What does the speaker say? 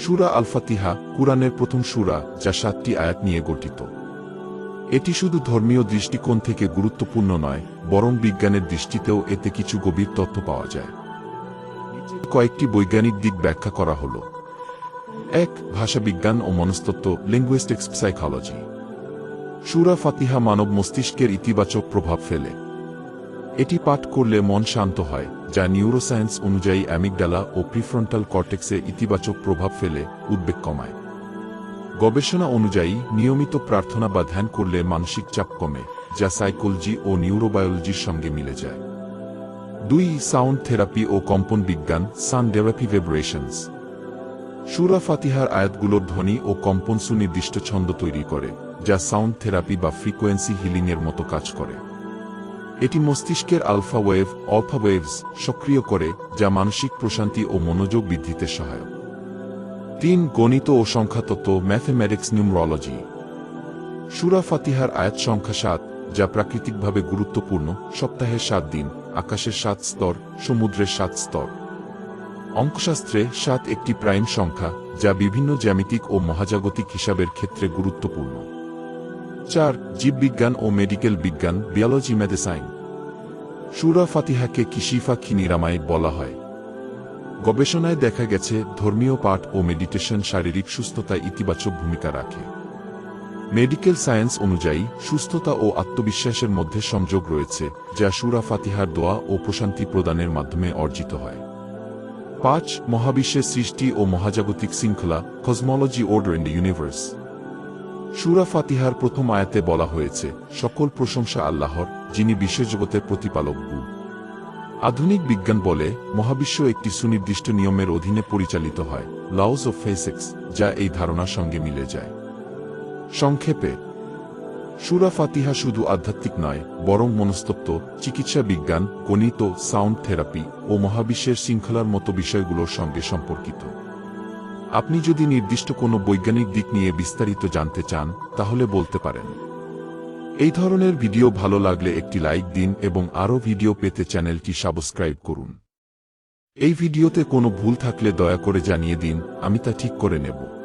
সুরা আল ফাতিহা কুরআনের প্রথম সুরা, যা সাতটি আয়াত নিয়ে গঠিত। এটি শুধু ধর্মীয় দৃষ্টিকোণ থেকে গুরুত্বপূর্ণ নয়, বরং বিজ্ঞানের দৃষ্টিতেও এতে কিছু গভীর তথ্য পাওয়া যায়। কয়েকটি বৈজ্ঞানিক দিক ব্যাখ্যা করা হল। এক, ভাষাবিজ্ঞান ও মনস্তত্ত্ব লিঙ্গুইস্টিক্স সাইকোলজি সুরা ফাতিহা মানব মস্তিষ্কের ইতিবাচক প্রভাব ফেলে। এটি পাঠ করলে মন শান্ত হয় যা নিউরোসায়েন্স অনুযায়ী অ্যামিগডালা ও প্রিফ্রন্টাল কর্টেক্সে ইতিবাচক প্রভাব ফেলে, উদ্বেগ কমায়। গবেষণা অনুযায়ী, নিয়মিত প্রার্থনা বা ধ্যান করলে মানসিক চাপ কমে, যা সাইকোলজি ও নিউরোবায়োলজির সঙ্গে মিলে যায়। দুই সাউন্ড থেরাপি ও কম্পন বিজ্ঞান সান ডেরাপি ভেব্রেশনস সুরা ফাতিহার আয়াতগুলোর ধ্বনি ও কম্পন সুনির্দিষ্ট ছন্দ তৈরি করে, যা সাউন্ড থেরাপি বা ফ্রিকোয়েন্সি হিলিংয়ের মতো কাজ করে। এটি মস্তিষ্কের আলফা ওয়েভ অলফা ওয়েভস সক্রিয় করে, যা মানসিক প্রশান্তি ও মনোযোগ বৃদ্ধিতে সহায়ক। তিন, গণিত ও সংখ্যাতত্ত্ব ম্যাথমেটিক্স নিউমরোলজি সুরা ফাতিহার আয়াত সংখ্যা সাত, যা প্রাকৃতিকভাবে গুরুত্বপূর্ণ সপ্তাহের সাত দিন, আকাশের সাত স্তর, সমুদ্রের সাত স্তর। অঙ্কশাস্ত্রে সাত একটি প্রাইম সংখ্যা, যা বিভিন্ন জ্যামিতিক ও মহাজাগতিক হিসাবের ক্ষেত্রে গুরুত্বপূর্ণ। চার, জীববিজ্ঞান ও মেডিকেল বিজ্ঞান বিয়োলজি মেডিসাইন সুরা ফাতিহাকে কিশিফা খিনিরামায় বলা হয়। গবেষণায় দেখা গেছে, ধর্মীয় পাঠ ও মেডিটেশন শারীরিক সুস্থতায় ইতিবাচক ভূমিকা রাখে। মেডিকেল সায়েন্স অনুযায়ী, সুস্থতা ও আত্মবিশ্বাসের মধ্যে সংযোগ রয়েছে, যা সুরা ফাতিহার দোয়া ও প্রশান্তি প্রদানের মাধ্যমে অর্জিত হয়। পাঁচ, মহাবিশ্বের সৃষ্টি ও মহাজাগতিক শৃঙ্খলা cosmology order in the universe সুরা ফাতিহার প্রথম আয়াতে বলা হয়েছে, সকল প্রশংসা আল্লাহর, যিনি বিশ্বজগতের প্রতিপালক গু। আধুনিক বিজ্ঞান বলে, মহাবিশ্ব একটি সুনির্দিষ্ট নিয়মের অধীনে পরিচালিত হয় লস অফ ফেসেক্স যা এই ধারণার সঙ্গে মিলে যায়। সংক্ষেপে, সুরা ফাতিহা শুধু আধ্যাত্মিক নয়, বরং মনস্তত্ত্ব চিকিৎসা বিজ্ঞান, গণিত, সাউন্ড থেরাপি ও মহাবিশ্বের শৃঙ্খলার মতো বিষয়গুলোর সঙ্গে সম্পর্কিত। আপনি যদি নির্দিষ্ট কোনো বৈজ্ঞানিক দিক নিয়ে বিস্তারিত জানতে চান, তাহলে বলতে পারেন। এই ধরনের ভিডিও ভালো লাগলে একটি লাইক দিন এবং আরও ভিডিও পেতে চ্যানেলটি সাবস্ক্রাইব করুন। এই ভিডিওতে কোনো ভুল থাকলে দয়া করে জানিয়ে দিন, আমি তা ঠিক করে নেব।